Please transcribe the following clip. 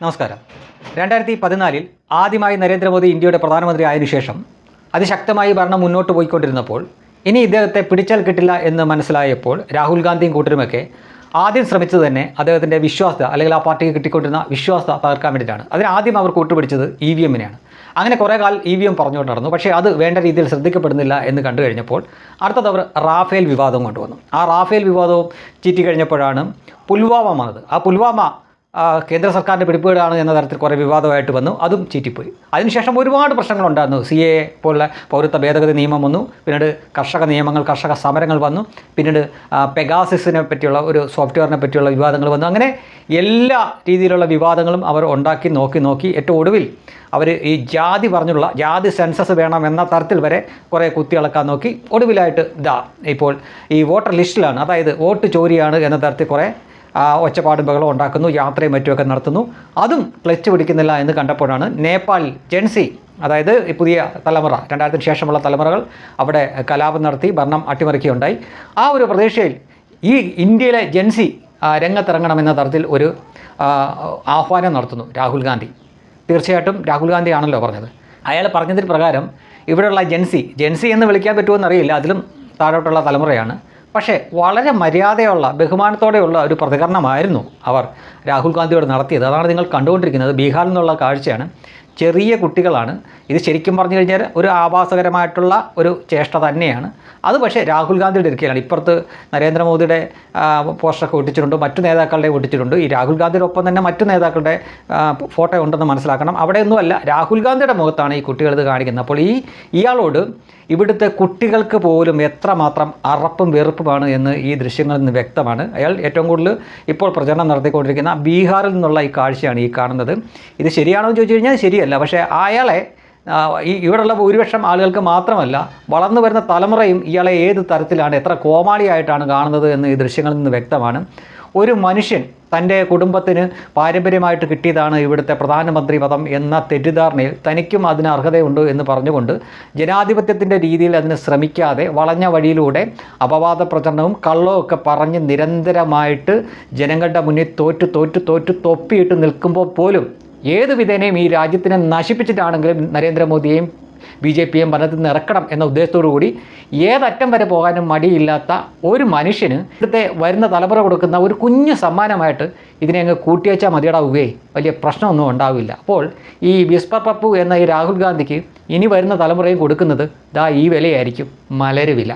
നമസ്കാരം. രണ്ടായിരത്തി പതിനാലിൽ ആദ്യമായി നരേന്ദ്രമോദി ഇന്ത്യയുടെ പ്രധാനമന്ത്രി ആയതിനു ശേഷം അതിശക്തമായി ഭരണം മുന്നോട്ട് പോയിക്കൊണ്ടിരുന്നപ്പോൾ ഇനി ഇദ്ദേഹത്തെ പിടിച്ചാൽ കിട്ടില്ല എന്ന് മനസ്സിലായപ്പോൾ രാഹുൽ ഗാന്ധിയും കൂട്ടരുമൊക്കെ ആദ്യം ശ്രമിച്ചത് തന്നെ അദ്ദേഹത്തിന്റെ വിശ്വാസത അല്ലെങ്കിൽ ആ പാർട്ടിക്ക് കിട്ടിക്കൊണ്ടിരുന്ന വിശ്വാസത തകർക്കാൻ വേണ്ടിയിട്ടാണ്. അതിന് ആദ്യം അവർ കൂട്ടുപിടിച്ചത് ഇ വി എമ്മിനെയാണ്. അങ്ങനെ കുറേ കാലം ഇ വി എം പറഞ്ഞുകൊണ്ട് നടന്നു. പക്ഷേ അത് വേണ്ട രീതിയിൽ ശ്രദ്ധിക്കപ്പെടുന്നില്ല എന്ന് കണ്ടു കഴിഞ്ഞപ്പോൾ അടുത്തത് അവർ റാഫേൽ വിവാദം കൊണ്ടുവന്നു. ആ റാഫേൽ വിവാദവും ചീറ്റി കഴിഞ്ഞപ്പോഴാണ് പുൽവാമ വന്നത്. ആ പുൽവാമ കേന്ദ്ര സർക്കാരിന്റെ പിടിപ്പുകേടാണ് എന്ന തരത്തിൽ കുറേ വിവാദമായിട്ട് വന്നു. അതും ചീറ്റിപ്പോയി. അതിനുശേഷം ഒരുപാട് പ്രശ്നങ്ങളുണ്ടായിരുന്നു. സി എ പോലുള്ള പൗരത്വ ഭേദഗതി നിയമം വന്നു. പിന്നീട് കർഷക നിയമങ്ങൾ കർഷക സമരങ്ങൾ വന്നു. പിന്നീട് പെഗാസിസിനെ പറ്റിയുള്ള ഒരു സോഫ്റ്റ്വെയറിനെ പറ്റിയുള്ള വിവാദങ്ങൾ വന്നു. അങ്ങനെ എല്ലാ രീതിയിലുള്ള വിവാദങ്ങളും അവർ ഉണ്ടാക്കി നോക്കി നോക്കി. ഏറ്റവും ഒടുവിൽ അവർ ഈ ജാതി പറഞ്ഞുള്ള ജാതി സെൻസസ് വേണം എന്ന തരത്തിൽ വരെ കുറേ കുത്തിയിളക്കാൻ നോക്കി. ഒടുവിലായിട്ട് ഇതാ ഇപ്പോൾ ഈ വോട്ടർ ലിസ്റ്റിലാണ്. അതായത് വോട്ട് ചോരിയാണ് എന്ന തരത്തിൽ കുറേ ഒച്ചപ്പാടും ബഹളം ഉണ്ടാക്കുന്നു യാത്രയും മറ്റുമൊക്കെ നടത്തുന്നു. അതും ക്ലച്ച് പിടിക്കുന്നില്ല എന്ന് കണ്ടപ്പോഴാണ് നേപ്പാൾ ജെൻസി അതായത് പുതിയ തലമുറ രണ്ടായിരത്തിന് ശേഷമുള്ള തലമുറകൾ അവിടെ കലാപം നടത്തി ഭരണം അട്ടിമറിക്കുകയുണ്ടായി. ആ ഒരു പ്രതീക്ഷയിൽ ഈ ഇന്ത്യയിലെ ജെൻസി രംഗത്തിറങ്ങണമെന്ന തരത്തിൽ ഒരു ആഹ്വാനം നടത്തുന്നു രാഹുൽ ഗാന്ധി. തീർച്ചയായിട്ടും രാഹുൽ ഗാന്ധി ആണല്ലോ പറഞ്ഞത്. അയാൾ പറഞ്ഞതിന് പ്രകാരം ഇവിടെയുള്ള ജെൻസി ജെൻസി എന്ന് വിളിക്കാൻ പറ്റുമോ എന്നറിയില്ല അതിലും താഴോട്ടുള്ള തലമുറയാണ്. പക്ഷേ വളരെ മര്യാദയുള്ള ബഹുമാനത്തോടെയുള്ള ഒരു പ്രതികരണമായിരുന്നു അവർ രാഹുൽ ഗാന്ധിയോട് നടത്തിയത്. അതാണ് നിങ്ങൾ കണ്ടുകൊണ്ടിരിക്കുന്നത്. ബീഹാറിൽ നിന്നുള്ള കാഴ്ചയാണ്. ചെറിയ കുട്ടികളാണ്. ഇത് ശരിക്കും പറഞ്ഞു കഴിഞ്ഞാൽ ഒരു ആഭാസകരമായിട്ടുള്ള ഒരു ചേഷ്ട തന്നെയാണ്. അത് പക്ഷേ രാഹുൽ ഗാന്ധിയുടെ ഇരിക്കുകയാണ് ഇപ്പുറത്ത് നരേന്ദ്രമോദിയുടെ പോസ്റ്ററൊക്കെ ഒട്ടിച്ചിട്ടുണ്ട്. മറ്റു നേതാക്കളുടെ ഒട്ടിച്ചിട്ടുണ്ട്. ഈ രാഹുൽ ഗാന്ധിയുടെ ഒപ്പം തന്നെ മറ്റു നേതാക്കളുടെ ഫോട്ടോ ഉണ്ടെന്ന് മനസ്സിലാക്കണം. അവിടെയൊന്നുമല്ല രാഹുൽ ഗാന്ധിയുടെ മുഖത്താണ് ഈ കുട്ടികൾ ഇത് കാണിക്കുന്നത്. അപ്പോൾ ഈ ഇയാളോട് ഇവിടുത്തെ കുട്ടികൾക്ക് പോലും എത്രമാത്രം അറപ്പും വെറുപ്പുമാണ് എന്ന് ഈ ദൃശ്യങ്ങളിൽ നിന്ന് വ്യക്തമാണ്. അയാൾ ഏറ്റവും കൂടുതൽ ഇപ്പോൾ പ്രചരണം നടത്തിക്കൊണ്ടിരിക്കുന്ന ബീഹാറിൽ നിന്നുള്ള ഈ കാഴ്ചയാണ് ഈ കാണുന്നത്. ഇത് ശരിയാണോ എന്ന് ചോദിച്ചു കഴിഞ്ഞാൽ ശരിയല്ല. പക്ഷേ അയാളെ ഈ ഇവിടെയുള്ള ഭൂരിപക്ഷം ആളുകൾക്ക് മാത്രമല്ല വളർന്നു വരുന്ന തലമുറയും ഇയാളെ ഏത് തരത്തിലാണ് എത്ര കോമാളിയായിട്ടാണ് കാണുന്നത് എന്ന് ഈ ദൃശ്യങ്ങളിൽ നിന്ന് വ്യക്തമാണ്. ഒരു മനുഷ്യൻ തന്റെ കുടുംബത്തിന് പാരമ്പര്യമായിട്ട് കിട്ടിയതാണ് ഇവിടുത്തെ പ്രധാനമന്ത്രി പദം എന്ന തെറ്റിദ്ധാരണയിൽ തനിക്കും അതിന് അർഹതയുണ്ട് എന്ന് പറഞ്ഞുകൊണ്ട് ജനാധിപത്യത്തിന്റെ രീതിയിൽ അതിന് ശ്രമിക്കാതെ വളഞ്ഞ വഴിയിലൂടെ അപവാദ പ്രചരണവും കള്ളവും ഒക്കെ പറഞ്ഞ് നിരന്തരമായിട്ട് ജനങ്ങളുടെ മുന്നിൽ തോറ്റു തോറ്റു തോറ്റു തൊപ്പിയിട്ട് നിൽക്കുമ്പോൾ പോലും ഏത് വിധേനയും ഈ രാജ്യത്തിനെ നശിപ്പിച്ചിട്ടാണെങ്കിലും നരേന്ദ്രമോദിയെയും ബി ജെ പിയും ഭരണത്തിൽ നിന്ന് ഇറക്കണം എന്ന ഉദ്ദേശത്തോടു കൂടി ഏതറ്റം വരെ പോകാനും മടിയില്ലാത്ത ഒരു മനുഷ്യന് ഇവിടുത്തെ വരുന്ന തലമുറ കൊടുക്കുന്ന ഒരു കുഞ്ഞു സമ്മാനമായിട്ട് ഇതിനെ അങ്ങ് കൂട്ടിവെച്ചാൽ മതിയടാവുകയെ വലിയ പ്രശ്നമൊന്നും ഉണ്ടാവില്ല. അപ്പോൾ ഈ വിസ്പർ പപ്പു എന്ന ഈ രാഹുൽ ഗാന്ധിക്ക് ഇനി വരുന്ന തലമുറയും കൊടുക്കുന്നത് ദാ ഈ വിലയായിരിക്കും. മലര് വില